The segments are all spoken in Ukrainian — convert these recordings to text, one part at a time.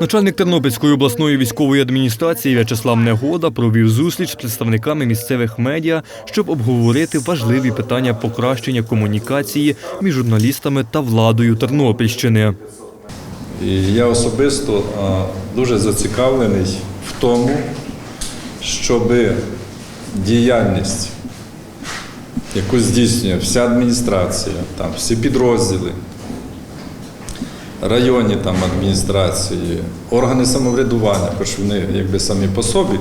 Начальник Тернопільської обласної військової адміністрації В'ячеслав Негода провів зустріч з представниками місцевих медіа, щоб обговорити важливі питання покращення комунікації між журналістами та владою Тернопільщини. Я особисто дуже зацікавлений в тому, щоб діяльність, яку здійснює вся адміністрація, там, всі підрозділи, районні там, адміністрації, органи самоврядування, хоч вони якби самі по собі,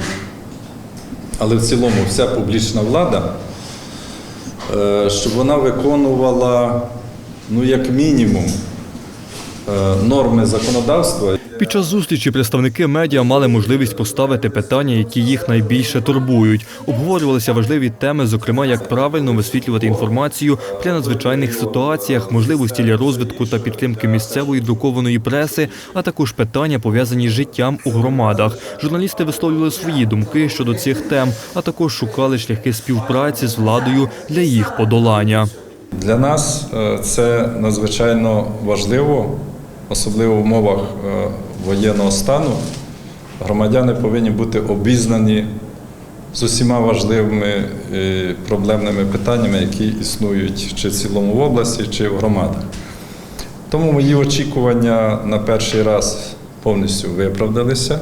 але в цілому вся публічна влада, е, щоб вона виконувала, ну, як мінімум, норми законодавства. Під час зустрічі представники медіа мали можливість поставити питання, які їх найбільше турбують. Обговорювалися важливі теми, зокрема, як правильно висвітлювати інформацію при надзвичайних ситуаціях, можливості для розвитку та підтримки місцевої друкованої преси, а також питання пов'язані з життям у громадах. Журналісти висловлювали свої думки щодо цих тем, а також шукали шляхи співпраці з владою для їх подолання. Для нас е, це надзвичайно важливо, особливо в умовах е, воєнного стану. Громадяни повинні бути обізнані з усіма важливими е, проблемними питаннями, які існують чи в цілому в області, чи в громадах. Тому мої очікування на перший раз повністю виправдалися.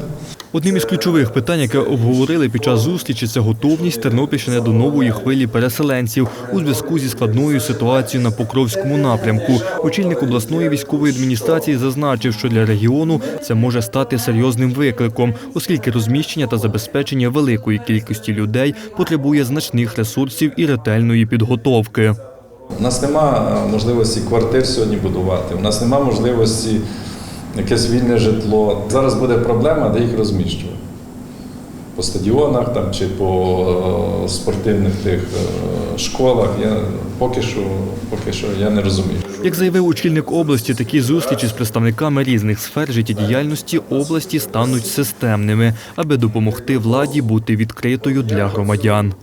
Одним із ключових питань, яке обговорили під час зустрічі, це готовність Тернопільщини до нової хвилі переселенців у зв'язку зі складною ситуацією на Покровському напрямку. Очільник обласної військової адміністрації зазначив, що для регіону це може стати серйозним викликом, оскільки розміщення та забезпечення великої кількості людей потребує значних ресурсів і ретельної підготовки. У нас нема е, можливості квартир сьогодні будувати, у нас нема можливості якесь вільне житло. Зараз буде проблема, де їх розміщувати. По стадіонах там, чи по е, спортивних тих е, школах. Я поки що, поки що я не розумію. Як заявив очільник області, такі зустрічі з представниками різних сфер життєдіяльності області стануть системними, аби допомогти владі бути відкритою для громадян.